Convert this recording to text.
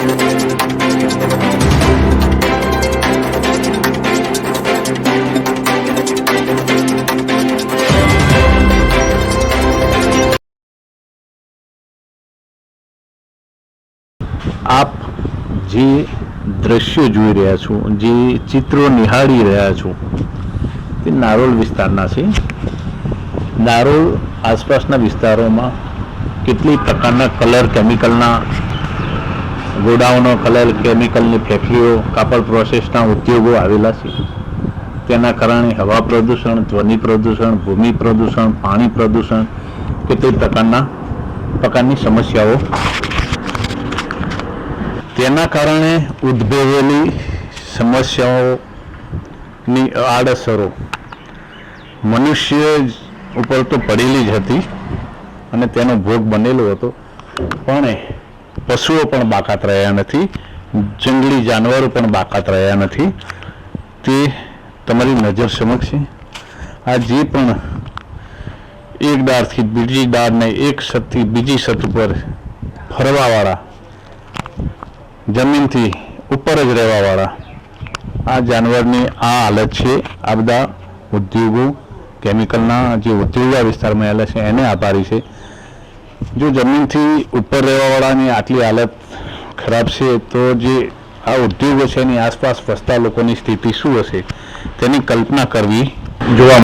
આપ જે દ્રશ્યો જોઈ રહ્યા છો, જે ચિત્રો નિહાળી રહ્યા છો, તે નારોલ વિસ્તારના છે. નારોલ આસપાસના વિસ્તારોમાં કેટલી પ્રકારના કલર કેમિકલના ગોડાઉનો કલર કેમિકલની ફેક્ટરીઓ, કાપડ પ્રોસેસના ઉદ્યોગો આવેલા છે. તેના કારણે હવા પ્રદૂષણ, ધ્વનિ પ્રદૂષણ, ભૂમિ પ્રદૂષણ, પાણી પ્રદૂષણ કેટલી પ્રકારના પ્રકારની સમસ્યાઓ. તેના કારણે ઉદ્ભવેલી સમસ્યાઓની આડઅસરો મનુષ્ય ઉપર તો પડેલી જ હતી અને તેનો ભોગ બનેલો હતો. પણ પશુઓ પણ બાકાત રહ્યા નથી, જંગલી જાનવરો પણ બાકાત રહ્યા નથી. તે તમારી નજર સમક્ષ છે આ જે પણ એક ડાળથી બીજી ડાળને એક છતથી બીજી છત ઉપર ફરવાવાળા, જમીનથી ઉપર જ રહેવાવાળા, આ જાનવરની આ હાલત છે. આ બધા ઉદ્યોગો કેમિકલના જે ઉદ્યોગ વિસ્તારમાં આવેલા છે, એને આભારી છે. જો જમીનથી ઉપર રહેવાવાળાની આટલી હાલત ખરાબ છે, તો જે આ ઉદ્યોગો છે એની આસપાસ વસતા લોકોની સ્થિતિ શું હશે તેની કલ્પના કરવી જોવા